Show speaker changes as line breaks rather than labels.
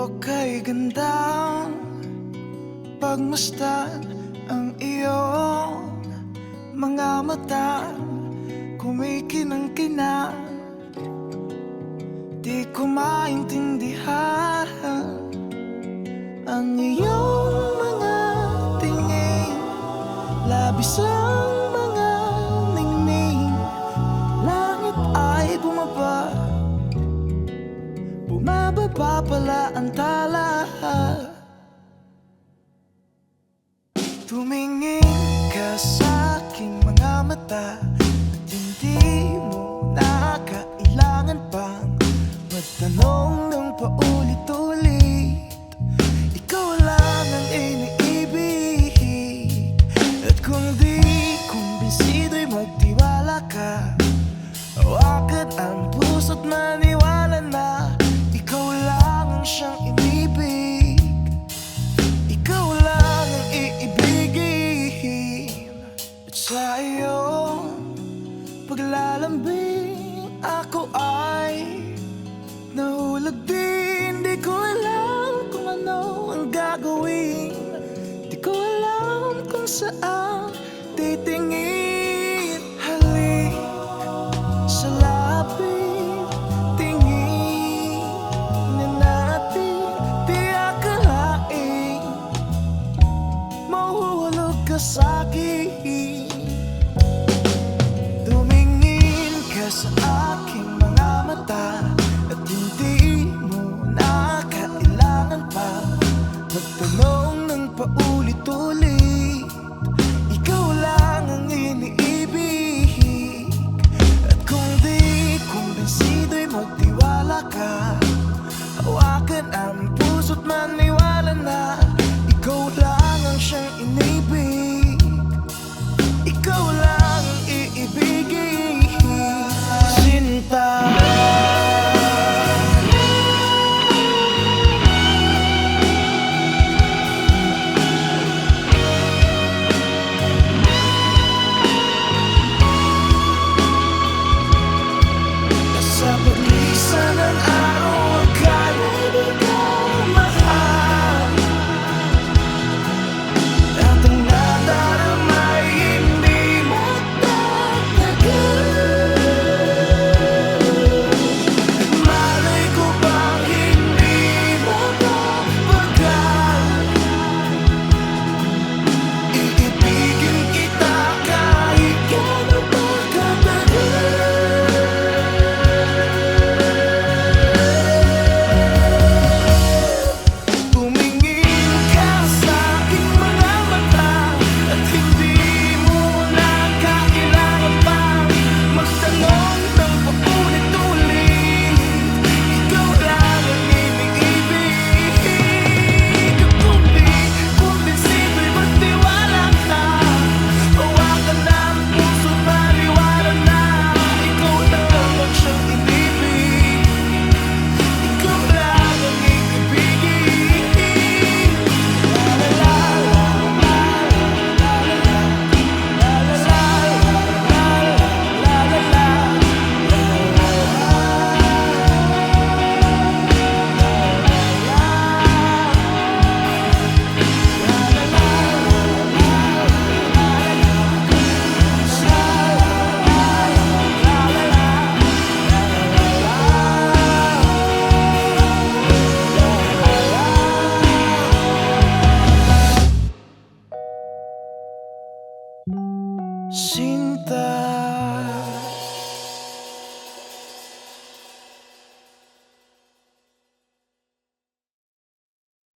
O kay gandang Pagmasdan ang iyong Mga mata. Kumikinang-kinang Di ko maintindihan Ang iyong mga tingin. Labis ang Bumababa pala ang tala. Tumingin ka sa aking mga mata At hindi mo na kailangan pang Magtanong ng paulit-ulit. Ikaw lang ang iniibig At kung di kumbinsido'y magtiwala ka Hawakan ang puso't maniwala na sa iyong paglalambing Ako ay nahulog din paulit-ulit. Ikaw lang ang iniibig. At kung di kumbinsido'y magtiwala ka Hawakan ang puso't maniwala